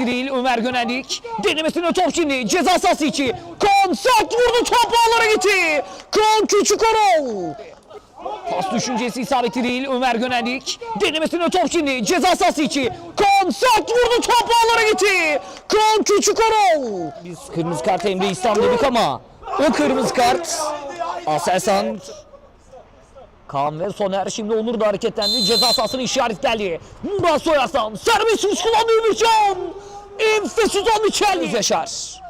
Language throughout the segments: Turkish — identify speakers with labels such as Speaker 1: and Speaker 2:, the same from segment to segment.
Speaker 1: isabeti değil Ömer Gönendik. Denemesine top şimdi ceza sahası içi. Kaan sert vurdu top ağlara gitti. Kaan Küçükorov. Pas düşüncesi isabeti değil Ömer Gönendik. Denemesine top şimdi ceza sahası içi. Kaan sert vurdu top ağlara gitti. Kaan Küçükorov. Biz kırmızı kart Emre İslam dedik ama o kırmızı kart Aselsan Kaan ve Soner şimdi Onur da hareketlendi. Ceza sahasına işaret geldi. Murat Soyaslan serbest vuruş kullandı Ümitcan. Enfes uzan Michel Yaşar.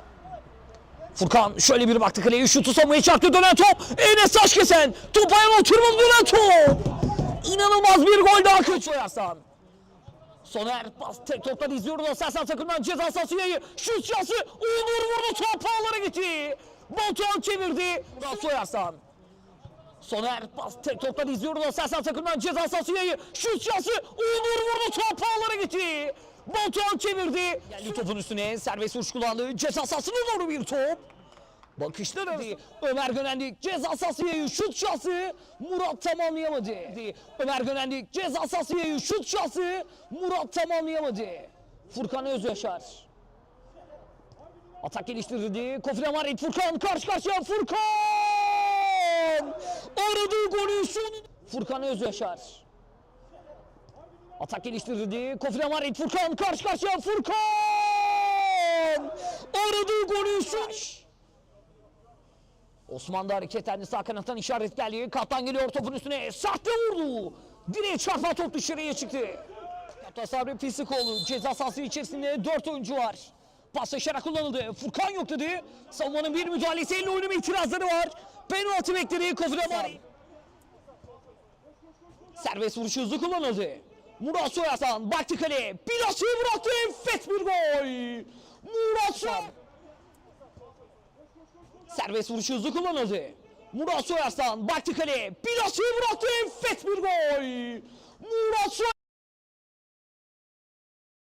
Speaker 1: Furkan şöyle bir baktı kaleye şutu savunmaya çarptı dönen top. Enes Taşkesen top ayağına oturmadı dönen top. İnanılmaz bir gol daha kaç Soyaslan. Soner pas tek toptan izliyoruz Aselsan takımdan ceza sahası yayı. Şut şansı Onur vurdu top ağlara gitti. Batuhan çevirdi. Murat Soyaslan. Soner pas tek toptan izliyoruz Aselsan takımdan ceza sahası yayı. Şut şansı Onur vurdu top ağlara gitti. Batuhan çevirdi. Geldi topun üstüne serbest vuruş kullandı. Ceza sahasına doğru bir top. Bakışlar arası. Ömer Gönendik ceza sahası yayı şut şansı. Murat tamamlayamadı. Ömer Gönendik ceza sahası yayı şut şansı. Murat tamamlayamadı. Furkan Özyaşar. Atak geliştirdi. Kofi Amarit Furkan karşı karşıya Furkan! Aradığı golü son... Furkan Özyaşar. Atak geliştirdi. Kofi Amarit Furkan karşı karşıya Furkan! Aradığı golü son... Osman da hareketlendi sağ kanattan işaret geldi. Kaptan geliyor topun üstüne. Sahte vurdu. Direğe çarpan top dışarıya çıktı. Kaptan Sabri Pisikoğlu ceza sahası içerisinde 4 oyuncu var. Paslaşarak kullanıldı. Furkan yok dedi. Savunmanın bir müdahalesiyle oynama itirazları var. Penaltı bekledi Kofi Amari. Serbest vuruş hızlı kullanıldı. Murat Soyasan baktı kaleye. Bilası bıraktı. Enfes bir gol. Murat Soyasan. Serbest vuruş hızlı kullanıldı. Murat Soyarslan baktı kaleye. Bilası bıraktı. Enfes bir gol.